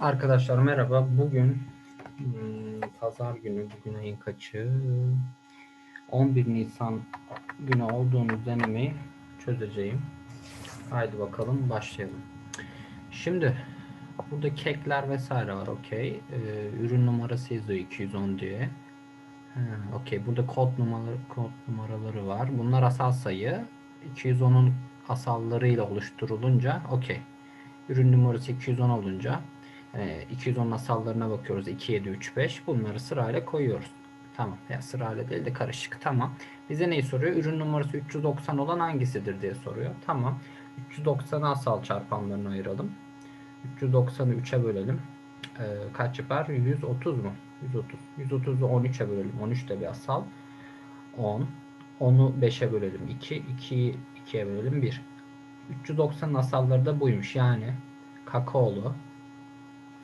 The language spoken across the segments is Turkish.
Arkadaşlar merhaba. Bugün hmm, pazar günü, bugün ayın kaçı? 11 Nisan günü olduğunu denemi çözeceğim. Haydi bakalım başlayalım. Şimdi burada kekler vesaire var okey. Ee, ürün numarası yazıyor 210 diye. Okey. Burada kod numaraları, kod numaraları var. Bunlar asal sayı. 210'un asallarıyla oluşturulunca okey. Ürün numarası 210 olunca e, 210 asallarına bakıyoruz. 2, 7, 3, 5. Bunları sırayla koyuyoruz. Tamam. Ya sırayla değil de karışık. Tamam. Bize neyi soruyor? Ürün numarası 390 olan hangisidir diye soruyor. Tamam. 390'ı asal çarpanlarına ayıralım. 390'ı 3'e bölelim. Ee, kaç yapar? 130 mu? 130. 130'u 13'e bölelim. 13 de bir asal. 10. 10'u 5'e bölelim. 2. 2'yi 2'ye bölelim. 1. 390 asalları da buymuş. Yani kakaolu,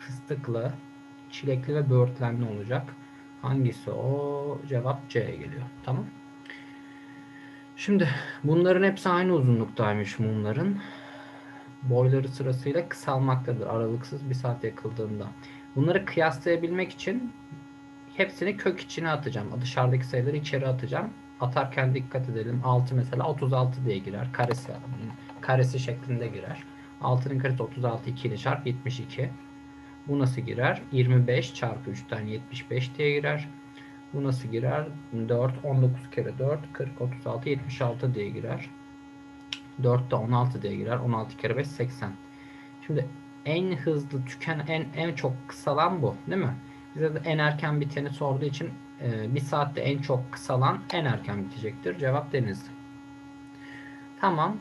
fıstıklı, çilekli ve böğürtlenli olacak. Hangisi o? Cevap C geliyor. Tamam. Şimdi bunların hepsi aynı uzunluktaymış mumların. Boyları sırasıyla kısalmaktadır aralıksız bir saat yakıldığında. Bunları kıyaslayabilmek için hepsini kök içine atacağım. Dışarıdaki sayıları içeri atacağım. Atarken dikkat edelim. 6 mesela 36 diye girer. Karesi karesi şeklinde girer. 6'nın karesi 36 2 ile çarp 72. Bu nasıl girer? 25 çarpı 3'ten 75 diye girer. Bu nasıl girer? 4 19 kere 4 40 36 76 diye girer. 4 de 16 diye girer. 16 kere 5 80. Şimdi en hızlı tüken en en çok kısalan bu, değil mi? Bize de en erken biteni sorduğu için e, bir saatte en çok kısalan en erken bitecektir. Cevap Denizli. Tamam.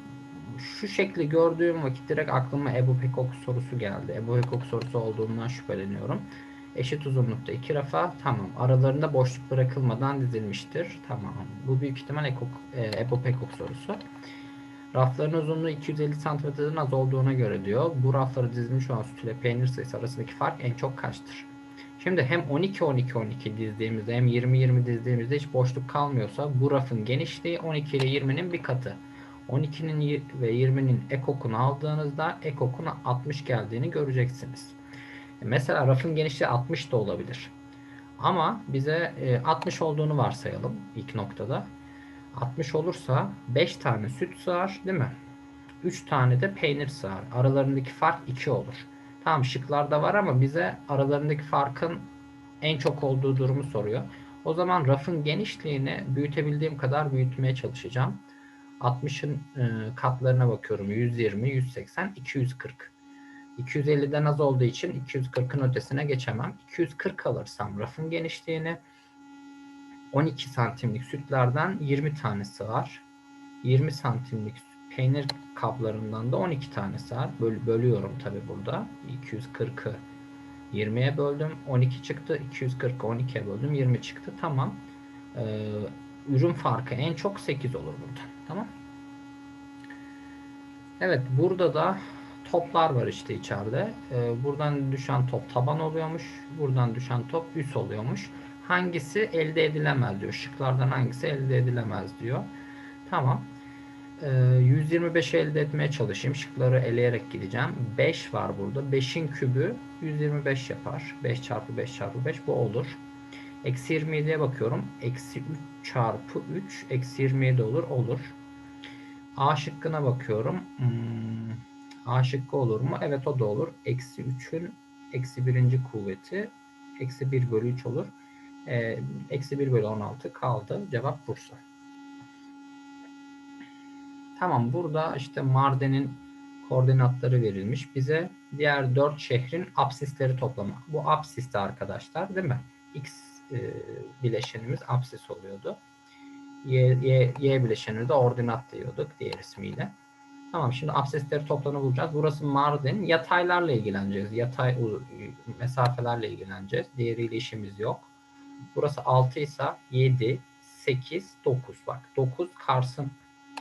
Şu şekli gördüğüm vakit direkt aklıma Ebu Pekok sorusu geldi. Ebu Pekok sorusu olduğundan şüpheleniyorum. Eşit uzunlukta iki rafa. Tamam. Aralarında boşluk bırakılmadan dizilmiştir. Tamam. Bu büyük ihtimal Ekok, e, Ebu Pekok sorusu. Rafların uzunluğu 250 santimetreden az olduğuna göre diyor. Bu rafları dizilmiş olan süt ile peynir sayısı arasındaki fark en çok kaçtır? Şimdi hem 12 12 12 dizdiğimizde hem 20 20 dizdiğimizde hiç boşluk kalmıyorsa bu rafın genişliği 12 ile 20'nin bir katı. 12'nin ve 20'nin ekokunu aldığınızda ekokun 60 geldiğini göreceksiniz. Mesela rafın genişliği 60 da olabilir. Ama bize 60 olduğunu varsayalım ilk noktada. 60 olursa 5 tane süt sığar değil mi? 3 tane de peynir sığar. Aralarındaki fark 2 olur. Tamam şıklarda var ama bize aralarındaki farkın en çok olduğu durumu soruyor. O zaman rafın genişliğini büyütebildiğim kadar büyütmeye çalışacağım. 60'ın e, katlarına bakıyorum. 120, 180, 240. 250'den az olduğu için 240'ın ötesine geçemem. 240 alırsam rafın genişliğini 12 santimlik sütlerden 20 tane sığar. 20 santimlik peynir kaplarından da 12 tane sığar. Böl bölüyorum tabi burada. 240'ı 20'ye böldüm. 12 çıktı. 240'ı 12'ye böldüm. 20 çıktı. Tamam. Ee, ürün farkı en çok 8 olur burada. Tamam. Evet burada da toplar var işte içeride. Ee, buradan düşen top taban oluyormuş. Buradan düşen top üst oluyormuş. Hangisi elde edilemez diyor. Şıklardan hangisi elde edilemez diyor. Tamam. Ee, 125 elde etmeye çalışayım. Şıkları eleyerek gideceğim. 5 var burada. 5'in kübü 125 yapar. 5 çarpı 5 çarpı 5 bu olur. Eksi 27'ye bakıyorum. Eksi 3 çarpı 3 eksi 27 olur. Olur. A şıkkına bakıyorum. Hmm, A şıkkı olur mu? Evet o da olur. Eksi 3'ün eksi birinci kuvveti eksi 1 bölü 3 olur. Ee, eksi 1 bölü 16 kaldı. Cevap Bursa. Tamam burada işte Mardin'in koordinatları verilmiş. Bize diğer 4 şehrin apsisleri toplama. Bu apsisti arkadaşlar değil mi? X e, bileşenimiz apsis oluyordu. Y, y, y bileşenini de ordinat diyorduk diğer ismiyle. Tamam şimdi absesleri toplamını bulacağız. Burası Mardin. Yataylarla ilgileneceğiz. Yatay mesafelerle ilgileneceğiz. Diğeriyle işimiz yok. Burası 6 ise 7, 8, 9. Bak 9 Kars'ın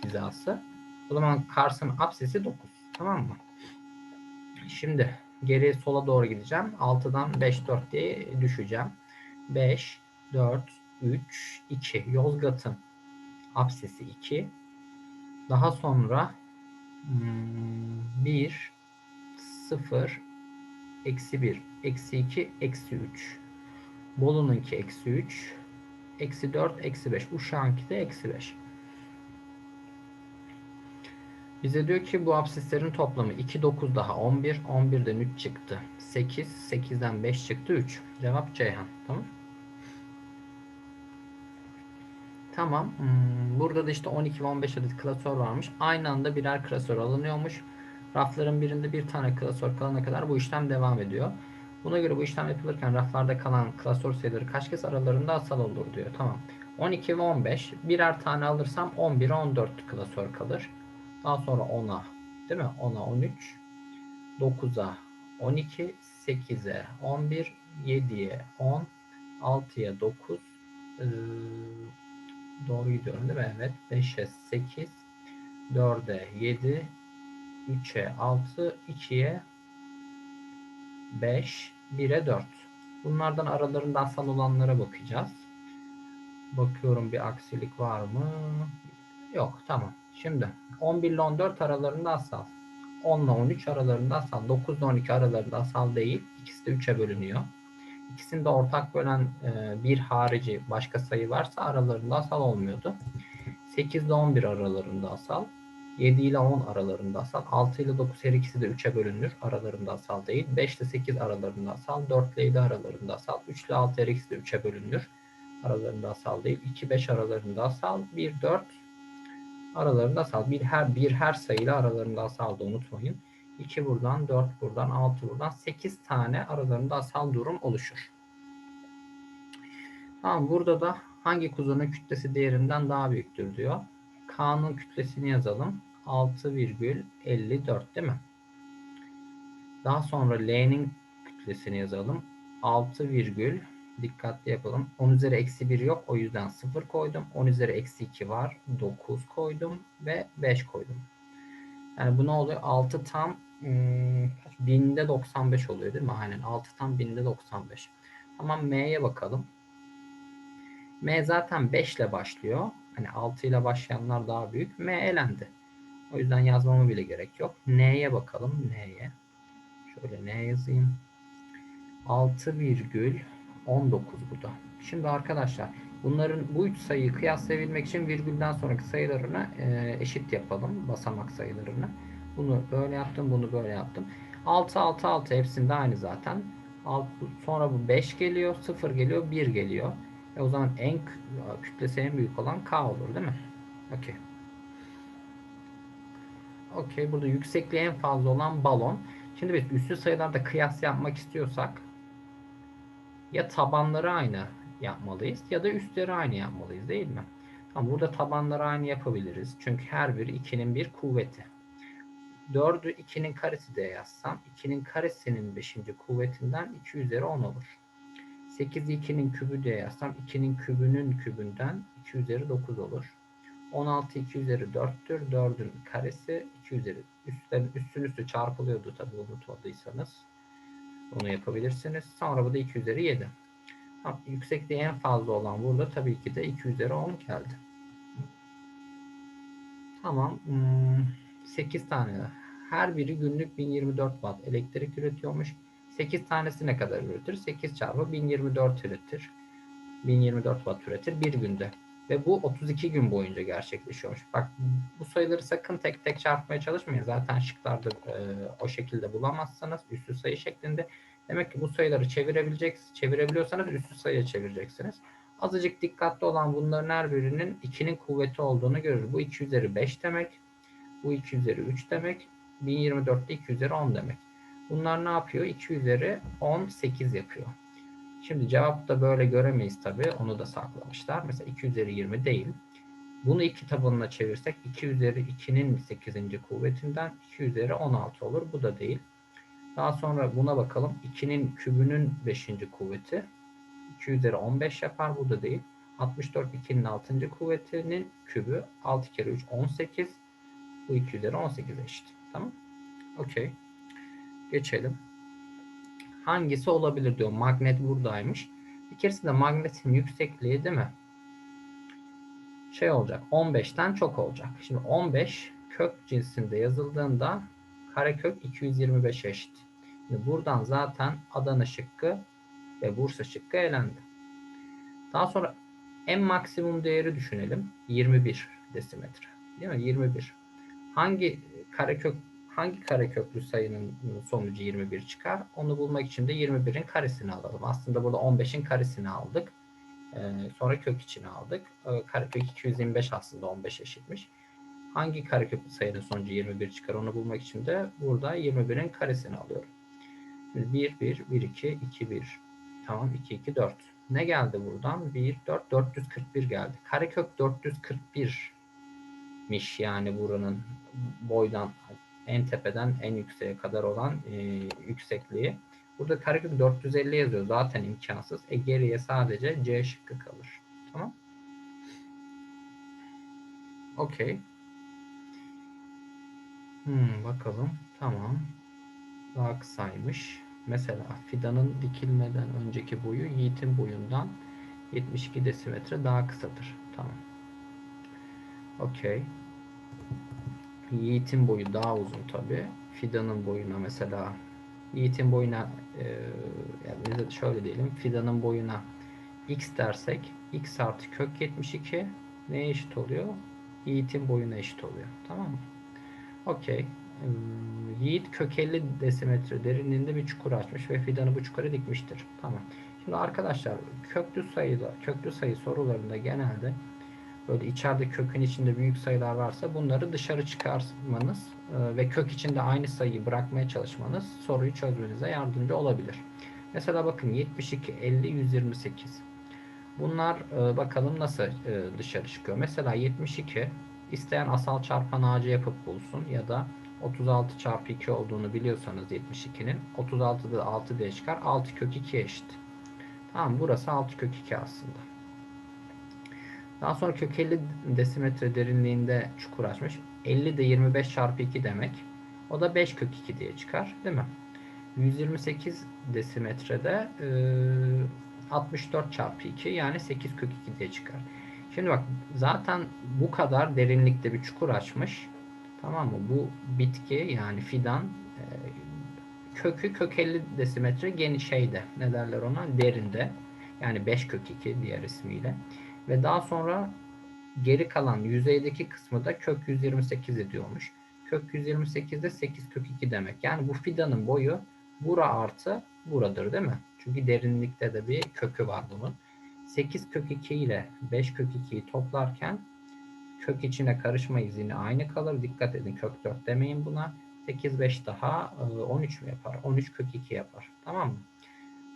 hizası. O zaman Kars'ın absesi 9. Tamam mı? Şimdi geri sola doğru gideceğim. 6'dan 5, 4 diye düşeceğim. 5, 4, 3, 2. Yozgat'ın absesi 2. Daha sonra 1, 0, eksi 1, eksi 2, eksi 3. Bolu'nunki eksi 3, eksi 4, eksi 5. Uşak'ınki de eksi 5. Bize diyor ki bu absislerin toplamı 2, 9 daha 11. 11'den 3 çıktı. 8, 8'den 5 çıktı 3. Cevap Ceyhan. Tamam. Tamam. Hmm, burada da işte 12 ve 15 adet klasör varmış. Aynı anda birer klasör alınıyormuş. Rafların birinde bir tane klasör kalana kadar bu işlem devam ediyor. Buna göre bu işlem yapılırken raflarda kalan klasör sayıları kaç kez aralarında asal olur diyor. Tamam. 12 ve 15 birer tane alırsam 11'e 14 klasör kalır. Daha sonra 10'a değil mi? 10'a 13, 9'a 12, 8'e 11, 7'ye 10, 6'ya 9, ee, doğru gidiyorum değil mi? Evet. 5'e 8, 4'e 7, 3'e 6, 2'ye 5, 1'e 4. Bunlardan aralarında asal olanlara bakacağız. Bakıyorum bir aksilik var mı? Yok tamam. Şimdi 11 ile 14 aralarında asal. 10 ile 13 aralarında asal. 9 ile 12 aralarında asal değil. İkisi de 3'e bölünüyor. İkisini ortak bölen e, bir harici başka sayı varsa aralarında asal olmuyordu. 8 ile 11 aralarında asal. 7 ile 10 aralarında asal. 6 ile 9 her ikisi de 3'e bölünür. Aralarında asal değil. 5 ile 8 aralarında asal. 4 ile 7 aralarında asal. 3 ile 6 her ikisi de 3'e bölünür. Aralarında asal değil. 2 5 aralarında asal. 1 4 aralarında asal. Bir her bir her sayıyla aralarında asal da unutmayın. 2 buradan, 4 buradan, 6 buradan 8 tane aralarında asal durum oluşur. Tamam burada da hangi kuzunun kütlesi diğerinden daha büyüktür diyor. K'nın kütlesini yazalım. 6,54 değil mi? Daha sonra L'nin kütlesini yazalım. 6, virgül, dikkatli yapalım. 10 üzeri eksi 1 yok. O yüzden 0 koydum. 10 üzeri eksi 2 var. 9 koydum ve 5 koydum. Yani bu ne oluyor? 6 tam hmm, binde 95 oluyor değil mi? Aynen 6 tam binde 95. Tamam M'ye bakalım. M zaten 5 ile başlıyor. Hani 6 ile başlayanlar daha büyük. M elendi. O yüzden yazmama bile gerek yok. N'ye bakalım. N'ye. Şöyle N yazayım. 6 virgül 19 bu da. Şimdi arkadaşlar bunların bu üç sayıyı kıyaslayabilmek için virgülden sonraki sayılarını e, eşit yapalım. Basamak sayılarını. Bunu böyle yaptım. Bunu böyle yaptım. 6 6 6 hepsinde aynı zaten. Alt, sonra bu 5 geliyor. 0 geliyor. 1 geliyor. E o zaman en kütlesi en büyük olan K olur değil mi? Okey. Okey. Burada yüksekliği en fazla olan balon. Şimdi biz üstü sayılarda kıyas yapmak istiyorsak ya tabanları aynı yapmalıyız ya da üstleri aynı yapmalıyız değil mi? Ama burada tabanları aynı yapabiliriz. Çünkü her biri 2'nin bir kuvveti. 4'ü 2'nin karesi diye yazsam 2'nin karesinin 5. kuvvetinden 2 üzeri 10 olur. 8'i 2'nin kübü diye yazsam 2'nin kübünün kübünden 2 üzeri 9 olur. 16 2 üzeri 4'tür. 4'ün karesi 2 üzeri üstten üstün üstü çarpılıyordu tabi unutmadıysanız. Onu yapabilirsiniz. Sonra bu da 2 üzeri 7. Tamam, yüksekliği en fazla olan burada tabii ki de 2 üzeri 10 geldi. Tamam. 8 hmm, tane. Her biri günlük 1024 watt elektrik üretiyormuş. 8 tanesi ne kadar üretir? 8 çarpı 1024 üretir. 1024 watt üretir bir günde. Ve bu 32 gün boyunca gerçekleşiyormuş. Bak bu sayıları sakın tek tek çarpmaya çalışmayın. Zaten şıklarda e, o şekilde bulamazsanız üstü sayı şeklinde. Demek ki bu sayıları çevirebileceksiniz. Çevirebiliyorsanız üstü sayıya çevireceksiniz. Azıcık dikkatli olan bunların her birinin 2'nin kuvveti olduğunu görür. Bu 2 üzeri 5 demek. Bu 2 üzeri 3 demek. 1024'te 2 üzeri 10 demek. Bunlar ne yapıyor? 2 üzeri 18 yapıyor. Şimdi cevap da böyle göremeyiz tabi. Onu da saklamışlar. Mesela 2 üzeri 20 değil. Bunu iki tabanına çevirsek 2 üzeri 2'nin 8. kuvvetinden 2 üzeri 16 olur. Bu da değil. Daha sonra buna bakalım. 2'nin kübünün 5. kuvveti 2 üzeri 15 yapar. Bu da değil. 64 2'nin 6. kuvvetinin kübü 6 kere 3 18. Bu 2 üzeri 18 eşit. Tamam. Okey. Geçelim. Hangisi olabilir diyor. Magnet buradaymış. Bir keresinde magnetin yüksekliği değil mi? Şey olacak. 15'ten çok olacak. Şimdi 15 kök cinsinde yazıldığında karekök 225 eşit. Şimdi buradan zaten Adana şıkkı ve Bursa şıkkı elendi. Daha sonra en maksimum değeri düşünelim. 21 desimetre. Değil mi? 21. Hangi karekök hangi kareköklü sayının sonucu 21 çıkar? Onu bulmak için de 21'in karesini alalım. Aslında burada 15'in karesini aldık. Ee, sonra kök içine aldık. Ee, karekök 225 aslında 15 eşitmiş. Hangi kareköklü sayının sonucu 21 çıkar? Onu bulmak için de burada 21'in karesini alıyorum. Şimdi 1, 1, 1, 2, 2, 1. Tamam 2, 2, 4. Ne geldi buradan? 1, 4, 441 geldi. Karekök 441 miş yani buranın boydan en tepeden en yükseğe kadar olan e, yüksekliği. Burada karekök 450 yazıyor. Zaten imkansız. E geriye sadece C şıkkı kalır. Tamam. Okey. Hmm, bakalım. Tamam. Daha kısaymış. Mesela fidanın dikilmeden önceki boyu Yiğit'in boyundan 72 desimetre daha kısadır. Tamam. Okey. Yiğit'in boyu daha uzun tabi. Fidanın boyuna mesela Yiğit'in boyuna e, yani şöyle diyelim. Fidanın boyuna x dersek x artı kök 72 neye eşit oluyor? Yiğit'in boyuna eşit oluyor. Tamam mı? Okey. Ee, Yiğit kök 50 desimetre derinliğinde bir çukur açmış ve fidanı bu çukura dikmiştir. Tamam. Şimdi arkadaşlar köklü sayıda, köklü sayı sorularında genelde böyle içeride kökün içinde büyük sayılar varsa bunları dışarı çıkarmanız e, ve kök içinde aynı sayıyı bırakmaya çalışmanız soruyu çözmenize yardımcı olabilir. Mesela bakın 72, 50, 128. Bunlar e, bakalım nasıl e, dışarı çıkıyor. Mesela 72 isteyen asal çarpan ağacı yapıp bulsun ya da 36 çarpı 2 olduğunu biliyorsanız 72'nin 36'da 6 diye çıkar. 6 kök 2 eşit. Tamam burası 6 kök 2 aslında. Daha sonra kök 50 desimetre derinliğinde çukur açmış. 50 de 25 çarpı 2 demek. O da 5 kök 2 diye çıkar. Değil mi? 128 desimetrede e, 64 çarpı 2 yani 8 kök 2 diye çıkar. Şimdi bak zaten bu kadar derinlikte bir çukur açmış. Tamam mı? Bu bitki yani fidan e, kökü kök 50 desimetre geniş şeyde. Ne derler ona? Derinde. Yani 5 kök 2 diğer ismiyle. Ve daha sonra geri kalan yüzeydeki kısmı da kök 128 ediyormuş. Kök 128 de 8 kök 2 demek. Yani bu fidanın boyu bura artı buradır değil mi? Çünkü derinlikte de bir kökü var bunun. 8 kök 2 ile 5 kök 2'yi toplarken kök içine karışma izini aynı kalır. Dikkat edin kök 4 demeyin buna. 8 5 daha 13 mü yapar? 13 kök 2 yapar. Tamam mı?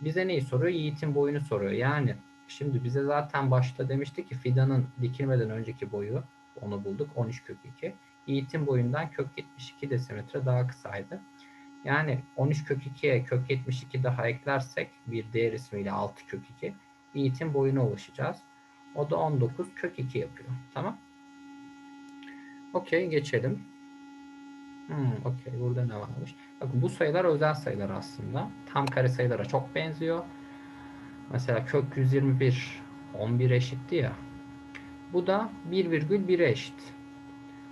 Bize neyi soruyor? Yiğit'in boyunu soruyor. Yani şimdi bize zaten başta demişti ki fidanın dikilmeden önceki boyu onu bulduk. 13 kök 2. Yiğit'in boyundan kök 72 desimetre daha kısaydı. Yani 13 kök 2'ye kök 72 daha eklersek bir değer ismiyle 6 kök 2 Yiğit'in boyuna ulaşacağız. O da 19 kök 2 yapıyor. Tamam. Okey geçelim. Hmm, Okey burada ne varmış? Bakın bu sayılar özel sayılar aslında. Tam kare sayılara çok benziyor. Mesela kök 121 11 eşitti ya. Bu da 1,1'e eşit.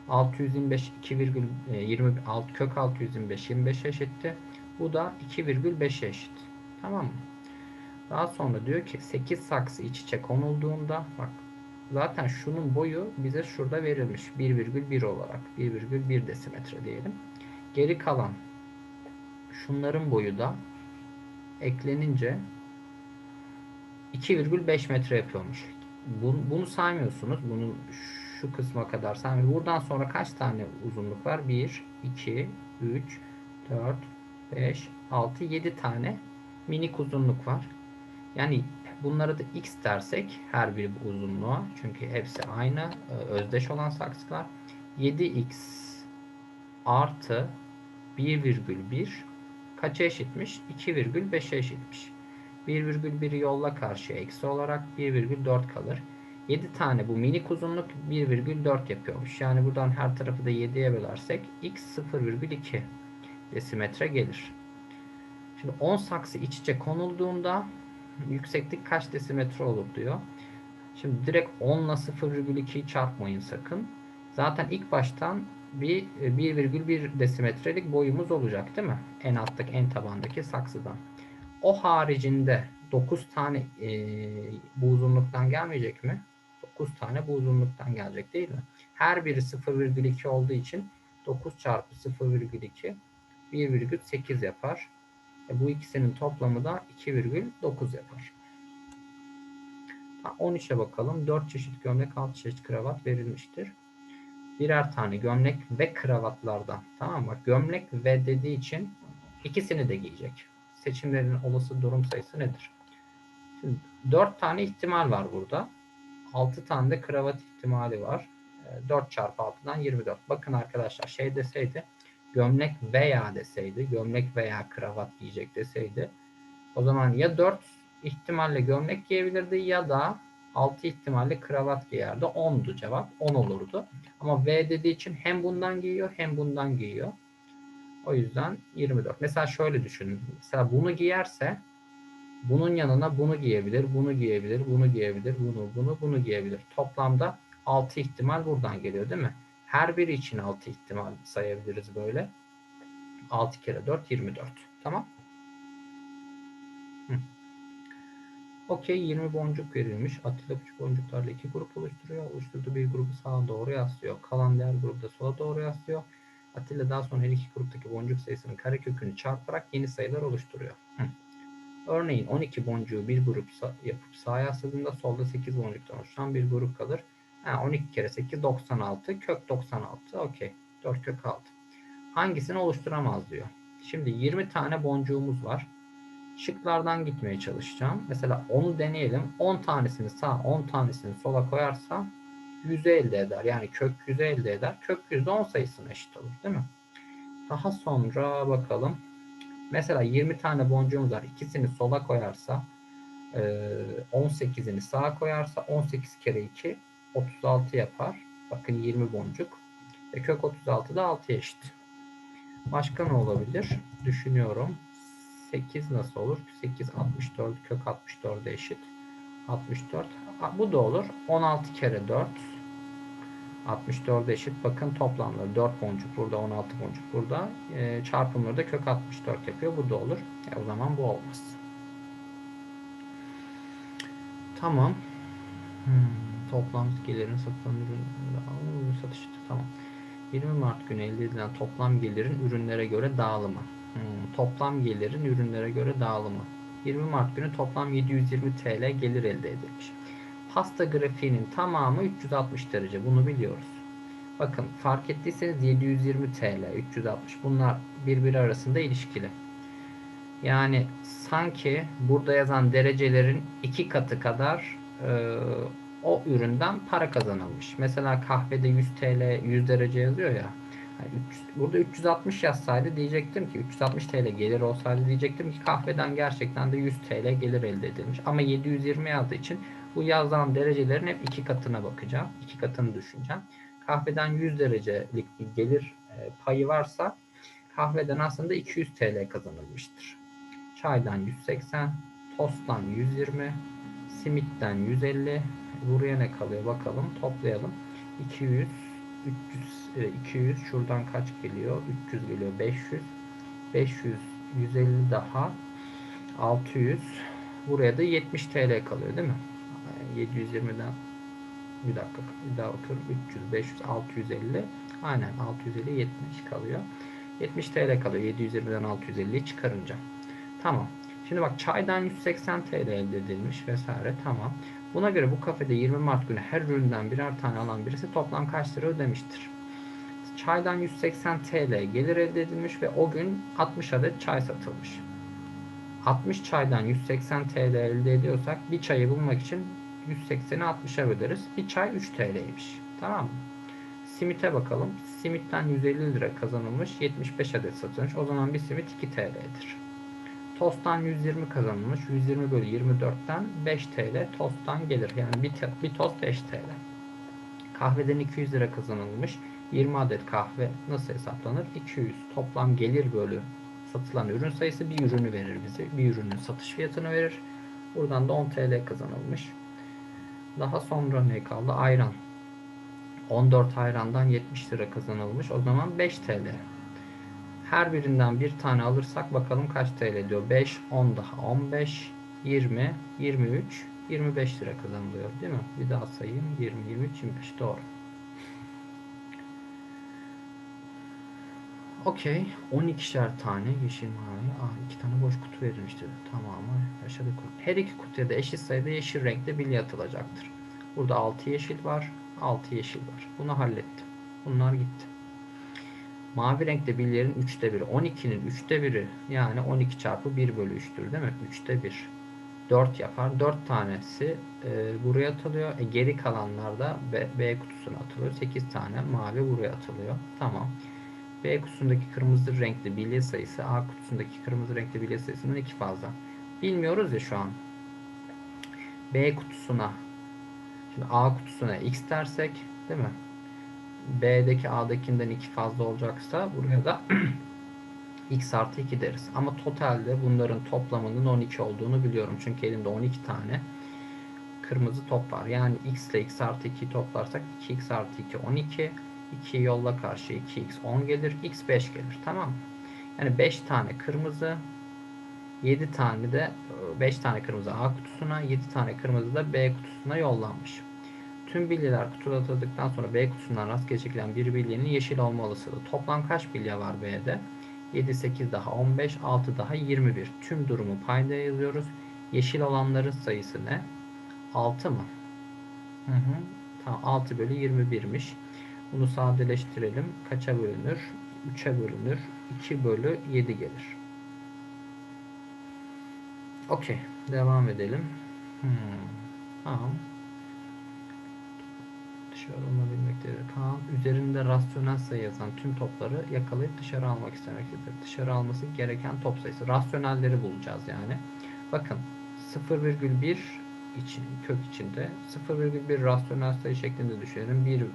625 2,26 kök 625 25 eşitti. Bu da 2,5 eşit. Tamam mı? Daha sonra diyor ki 8 saksı iç içe konulduğunda bak zaten şunun boyu bize şurada verilmiş 1,1 olarak 1,1 desimetre diyelim. Geri kalan şunların boyu da eklenince 2,5 metre yapıyormuş. Bunu, bunu saymıyorsunuz. Bunu şu kısma kadar saymıyorsunuz. Buradan sonra kaç tane uzunluk var? 1, 2, 3, 4, 5, 6, 7 tane minik uzunluk var. Yani bunları da x dersek her bir uzunluğa çünkü hepsi aynı özdeş olan saksılar 7x artı 1,1 kaça eşitmiş? 2,5'e eşitmiş. 1,1'i yolla karşıya eksi olarak 1,4 kalır. 7 tane bu minik uzunluk 1,4 yapıyormuş. Yani buradan her tarafı da 7'ye bölersek x 0,2 desimetre gelir. Şimdi 10 saksı iç içe konulduğunda yükseklik kaç desimetre olur diyor. Şimdi direkt 10 ile 0,2'yi çarpmayın sakın. Zaten ilk baştan bir e, 1,1 desimetrelik boyumuz olacak değil mi? En alttaki en tabandaki saksıdan. O haricinde 9 tane e, bu uzunluktan gelmeyecek mi? 9 tane bu uzunluktan gelecek değil mi? Her biri 0,2 olduğu için 9 çarpı 0,2 1,8 yapar. E, bu ikisinin toplamı da 2,9 yapar. 13'e bakalım. 4 çeşit gömlek, 6 çeşit kravat verilmiştir. Birer tane gömlek ve kravatlardan. Tamam mı? Gömlek ve dediği için ikisini de giyecek. Seçimlerin olası durum sayısı nedir? Şimdi 4 tane ihtimal var burada. 6 tane de kravat ihtimali var. 4 çarpı 6'dan 24. Bakın arkadaşlar şey deseydi gömlek veya deseydi gömlek veya kravat giyecek deseydi o zaman ya 4 ihtimalle gömlek giyebilirdi ya da 6 ihtimalle kravat giyerdi. 10'du cevap. 10 olurdu. Ama V dediği için hem bundan giyiyor hem bundan giyiyor. O yüzden 24. Mesela şöyle düşünün. Mesela bunu giyerse bunun yanına bunu giyebilir, bunu giyebilir, bunu giyebilir, bunu, bunu, bunu giyebilir. Toplamda 6 ihtimal buradan geliyor değil mi? Her biri için 6 ihtimal sayabiliriz böyle. 6 kere 4 24. Tamam. Okey 20 boncuk verilmiş. Atilla küçük boncuklarla iki grup oluşturuyor. Oluşturduğu bir grubu sağa doğru yaslıyor. Kalan diğer grubu da sola doğru yaslıyor. Atilla daha sonra her iki gruptaki boncuk sayısının karekökünü çarparak yeni sayılar oluşturuyor. Örneğin 12 boncuğu bir grup yapıp sağa yasladığında solda 8 boncuktan oluşan bir grup kalır. Ha, 12 kere 8 96. Kök 96. Okey. 4 kök 6. Hangisini oluşturamaz diyor. Şimdi 20 tane boncuğumuz var. Şıklardan gitmeye çalışacağım. Mesela onu deneyelim. 10 tanesini sağ, 10 tanesini sola koyarsa 100'ü elde eder. Yani kök 100'ü elde eder. Kök 100 10 sayısına eşit olur. Değil mi? Daha sonra bakalım. Mesela 20 tane boncuğumuz var. İkisini sola koyarsa 18'ini sağa koyarsa 18 kere 2 36 yapar. Bakın 20 boncuk. Ve kök 36 da 6'ya eşit. Başka ne olabilir? Düşünüyorum. 8 nasıl olur? 8 64 kök 64'e eşit. 64. Bu da olur. 16 kere 4 64 eşit. Bakın toplamları 4 boncuk burada 16 boncuk burada. E, çarpımları da kök 64 yapıyor. Bu da olur. E, o zaman bu olmaz. Tamam. Hmm, toplam gelirin satılan ürün satışı tamam. 20 Mart günü elde edilen toplam gelirin ürünlere göre dağılımı. Hmm, toplam gelirin ürünlere göre dağılımı. 20 Mart günü toplam 720 TL gelir elde edilmiş. Pasta grafiğinin tamamı 360 derece. Bunu biliyoruz. Bakın fark ettiyseniz 720 TL, 360 bunlar birbiri arasında ilişkili. Yani sanki burada yazan derecelerin iki katı kadar e, o üründen para kazanılmış. Mesela kahvede 100 TL 100 derece yazıyor ya. burada 360 yazsaydı diyecektim ki 360 TL gelir olsaydı diyecektim ki kahveden gerçekten de 100 TL gelir elde edilmiş. Ama 720 yazdığı için bu yazılan derecelerin hep iki katına bakacağım. iki katını düşüneceğim. Kahveden 100 derecelik bir gelir e, payı varsa kahveden aslında 200 TL kazanılmıştır. Çaydan 180, tosttan 120, simitten 150. Buraya ne kalıyor bakalım toplayalım. 200, 300, 200 şuradan kaç geliyor? 300 geliyor 500. 500, 150 daha 600. Buraya da 70 TL kalıyor değil mi? 720'den bir dakika bir daha bakıyorum 300 500 650 aynen 650 70 kalıyor. 70 TL kalıyor 720'den 650'yi çıkarınca. Tamam. Şimdi bak çaydan 180 TL elde edilmiş vesaire tamam. Buna göre bu kafede 20 Mart günü her üründen birer tane alan birisi toplam kaç lira ödemiştir? Çaydan 180 TL gelir elde edilmiş ve o gün 60 adet çay satılmış. 60 çaydan 180 TL elde ediyorsak bir çayı bulmak için 180'i 60'a böleriz. Bir çay 3 TL'ymiş. Tamam mı? Simite bakalım. Simitten 150 lira kazanılmış. 75 adet satılmış. O zaman bir simit 2 TL'dir. Tosttan 120 kazanılmış. 120 bölü 24'ten 5 TL tosttan gelir. Yani bir, bir tost 5 TL. Kahveden 200 lira kazanılmış. 20 adet kahve nasıl hesaplanır? 200 toplam gelir bölü satılan ürün sayısı bir ürünü verir bize. Bir ürünün satış fiyatını verir. Buradan da 10 TL kazanılmış. Daha sonra ne kaldı? Ayran. 14 hayrandan 70 lira kazanılmış. O zaman 5 TL. Her birinden bir tane alırsak bakalım kaç TL diyor. 5, 10 daha 15, 20, 23, 25 lira kazanılıyor değil mi? Bir daha sayayım. 20, 23, 25 doğru. Okey. 12'şer tane yeşil mavi. Aa, iki tane boş kutu verilmişti. Tamamı yaşadık. Her iki kutuya da eşit sayıda yeşil renkte bilye atılacaktır. Burada 6 yeşil var. 6 yeşil var. Bunu hallettim. Bunlar gitti. Mavi renkte bilyelerin 3'te 1'i. 12'nin 3'te 1'i yani 12 çarpı 1 bölü 3'tür değil mi? 3'te 1. 4 yapar. 4 tanesi e, buraya atılıyor. E, geri kalanlar da B, B kutusuna atılıyor. 8 tane mavi buraya atılıyor. Tamam. B kutusundaki kırmızı renkli bilye sayısı A kutusundaki kırmızı renkli bilye sayısından 2 fazla. Bilmiyoruz ya şu an. B kutusuna şimdi A kutusuna X dersek değil mi? B'deki A'dakinden 2 fazla olacaksa buraya da X artı 2 deriz. Ama totalde bunların toplamının 12 olduğunu biliyorum. Çünkü elimde 12 tane kırmızı top var. Yani X ile X artı 2'yi toplarsak 2X artı 2 12 2 yolla karşı 2x 10 gelir. x 5 gelir. Tamam? Yani 5 tane kırmızı 7 tane de 5 tane kırmızı A kutusuna 7 tane kırmızı da B kutusuna yollanmış. Tüm bilyeler kutuda atıldıktan sonra B kutusundan rastgele çekilen bir bilyenin yeşil olma olasılığı. Toplam kaç bilye var B'de? 7, 8 daha 15, 6 daha 21. Tüm durumu payda yazıyoruz. Yeşil olanların sayısı ne? 6 mı? Hı hı. Tamam 6 bölü 21'miş. Bunu sadeleştirelim. Kaça bölünür? 3'e bölünür. 2 bölü 7 gelir. Okey. Devam edelim. Hmm. Tamam. Dışarı alınabilmektedir. Kaan üzerinde rasyonel sayı yazan tüm topları yakalayıp dışarı almak istemektedir. Dışarı alması gereken top sayısı. Rasyonelleri bulacağız yani. Bakın 0,1 için kök içinde 0,1 rasyonel sayı şeklinde düşünelim. 1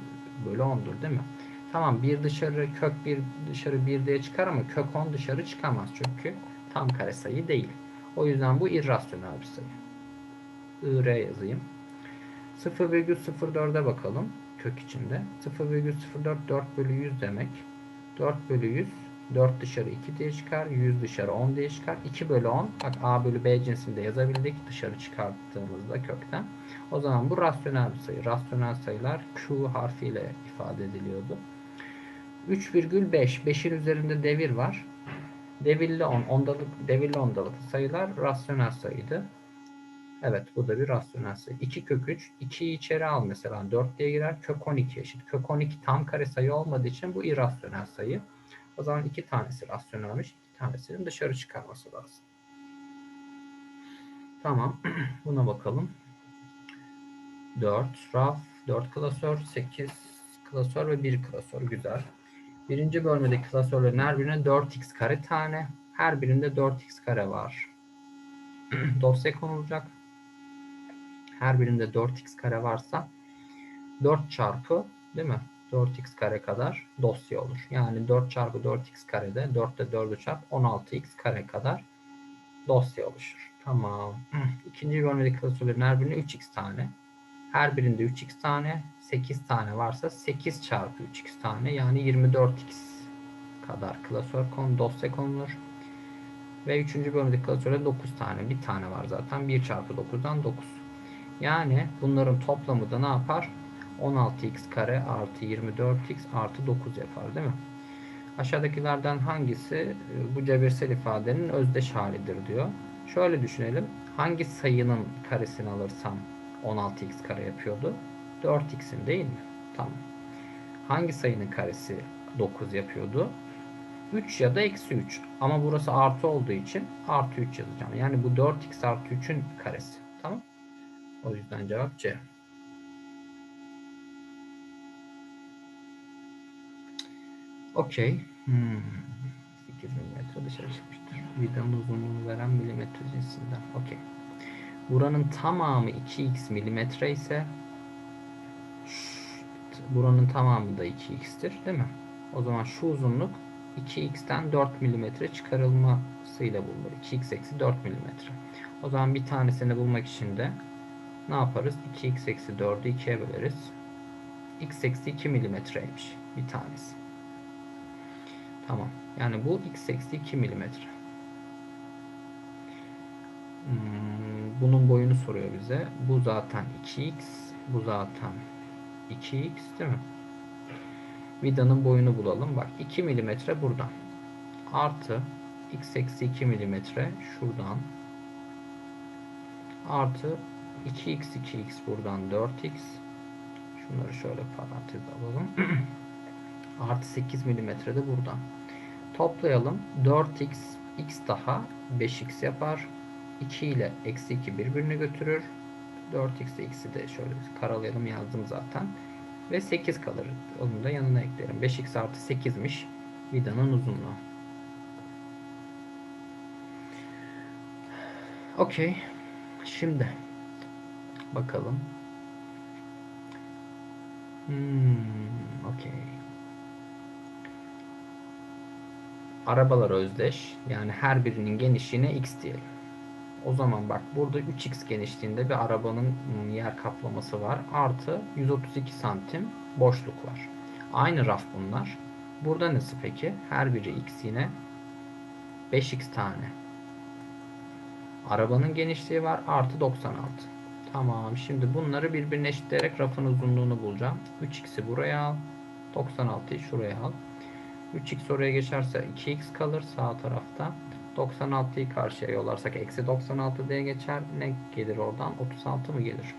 bölü 10'dur değil mi? Tamam bir dışarı kök bir dışarı 1 diye çıkar ama kök 10 dışarı çıkamaz çünkü tam kare sayı değil. O yüzden bu irrasyonel bir sayı. IR yazayım. 0,04'e bakalım kök içinde. 0,04 4 bölü 100 demek. 4 bölü 100 4 dışarı 2 diye çıkar. 100 dışarı 10 diye çıkar. 2 bölü 10. Bak A bölü B cinsinde yazabildik. Dışarı çıkarttığımızda kökten. O zaman bu rasyonel bir sayı. Rasyonel sayılar Q harfiyle ifade ediliyordu. 3,5. 5'in üzerinde devir var. Devirli 10, ondalık, devirli ondalık sayılar rasyonel sayıydı. Evet bu da bir rasyonel sayı. 2 kök 3. 2'yi içeri al mesela 4 diye girer. Kök 12 eşit. Kök 12 tam kare sayı olmadığı için bu irrasyonel sayı. O zaman iki tanesi rasyonelmiş. iki tanesinin dışarı çıkarması lazım. Tamam. Buna bakalım. 4 raf, 4 klasör, 8 klasör ve 1 klasör. Güzel. Birinci bölmedeki klasörlerin her birine 4x kare tane. Her birinde 4x kare var. Dosya konulacak. Her birinde 4x kare varsa 4 çarpı değil mi? 4x kare kadar dosya olur. Yani 4 çarpı 4x karede 4 ile 4'ü çarp 16x kare kadar dosya oluşur. Tamam. İkinci bölmedeki klasörlerin her birine 3x tane. Her birinde 3x tane. 8 tane varsa 8 çarpı 3x tane yani 24x kadar klasör konu dosya konulur. Ve üçüncü bölümdeki klasörde 9 tane. Bir tane var zaten. 1 çarpı 9'dan 9. Yani bunların toplamı da ne yapar? 16x kare artı 24x artı 9 yapar değil mi? Aşağıdakilerden hangisi bu cebirsel ifadenin özdeş halidir diyor. Şöyle düşünelim. Hangi sayının karesini alırsam 16x kare yapıyordu? 4x'in değil mi? Tamam. Hangi sayının karesi 9 yapıyordu? 3 ya da eksi 3. Ama burası artı olduğu için artı 3 yazacağım. Yani bu 4x artı 3'ün karesi. Tamam. O yüzden cevap C. Okey. Hmm. 8 mm dışarı çıkmıştır. Vidanın uzunluğunu veren milimetre cinsinden. Okey. Buranın tamamı 2x milimetre ise buranın tamamı da 2x'tir değil mi? O zaman şu uzunluk 2x'ten 4 milimetre çıkarılmasıyla bulunur. 2x eksi 4 milimetre. O zaman bir tanesini bulmak için de ne yaparız? 2x eksi 4'ü 2'ye böleriz. x eksi 2 milimetreymiş bir tanesi. Tamam. Yani bu x eksi 2 milimetre. Hmm, bunun boyunu soruyor bize. Bu zaten 2x. Bu zaten 2x değil mi? Vidanın boyunu bulalım. Bak 2 milimetre buradan. Artı x eksi 2 milimetre şuradan. Artı 2x 2x buradan 4x. Şunları şöyle parantez alalım. Artı 8 milimetre de buradan. Toplayalım. 4x x daha 5x yapar. 2 ile eksi 2 birbirini götürür. 4x ile x'i de şöyle karalayalım yazdım zaten. Ve 8 kalır. Onu da yanına eklerim. 5x artı 8'miş vidanın uzunluğu. Okey. Şimdi bakalım. Hmm, okey. Arabalar özdeş. Yani her birinin genişliğine x diyelim. O zaman bak burada 3x genişliğinde bir arabanın yer kaplaması var. Artı 132 santim boşluk var. Aynı raf bunlar. Burada nasıl peki? Her biri x yine 5x tane. Arabanın genişliği var. Artı 96. Tamam. Şimdi bunları birbirine eşitleyerek rafın uzunluğunu bulacağım. 3x'i buraya al. 96'yı şuraya al. 3x oraya geçerse 2x kalır sağ tarafta. 96'yı karşıya yollarsak eksi 96 diye geçer. Ne gelir oradan? 36 mı gelir?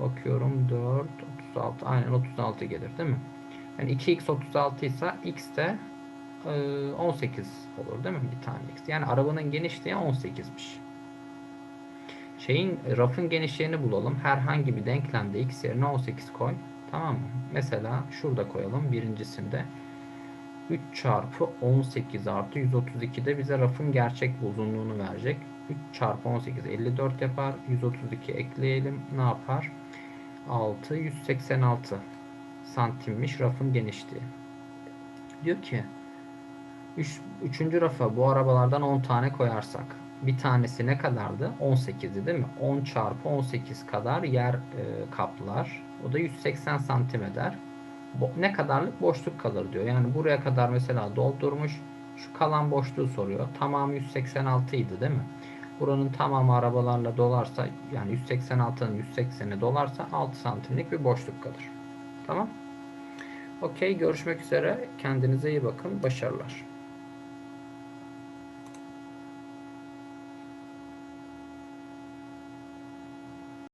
Bakıyorum 4, 36. Aynen 36 gelir değil mi? Yani 2x 36 ise x de e, 18 olur değil mi? Bir tane x. Yani arabanın genişliği 18'miş. Şeyin rafın genişliğini bulalım. Herhangi bir denklemde x yerine 18 koy. Tamam mı? Mesela şurada koyalım birincisinde. 3 çarpı 18 artı 132 de bize rafın gerçek uzunluğunu verecek. 3 çarpı 18 54 yapar. 132 ekleyelim. Ne yapar? 6 186 santimmiş rafın genişliği. Diyor ki 3. üçüncü rafa bu arabalardan 10 tane koyarsak bir tanesi ne kadardı? 18'di değil mi? 10 çarpı 18 kadar yer e, kaplar. O da 180 santim eder. Ne kadarlık boşluk kalır diyor. Yani buraya kadar mesela doldurmuş. Şu kalan boşluğu soruyor. Tamamı 186 idi değil mi? Buranın tamamı arabalarla dolarsa yani 186'nın 180'i dolarsa 6 santimlik bir boşluk kalır. Tamam. Okey görüşmek üzere. Kendinize iyi bakın. Başarılar.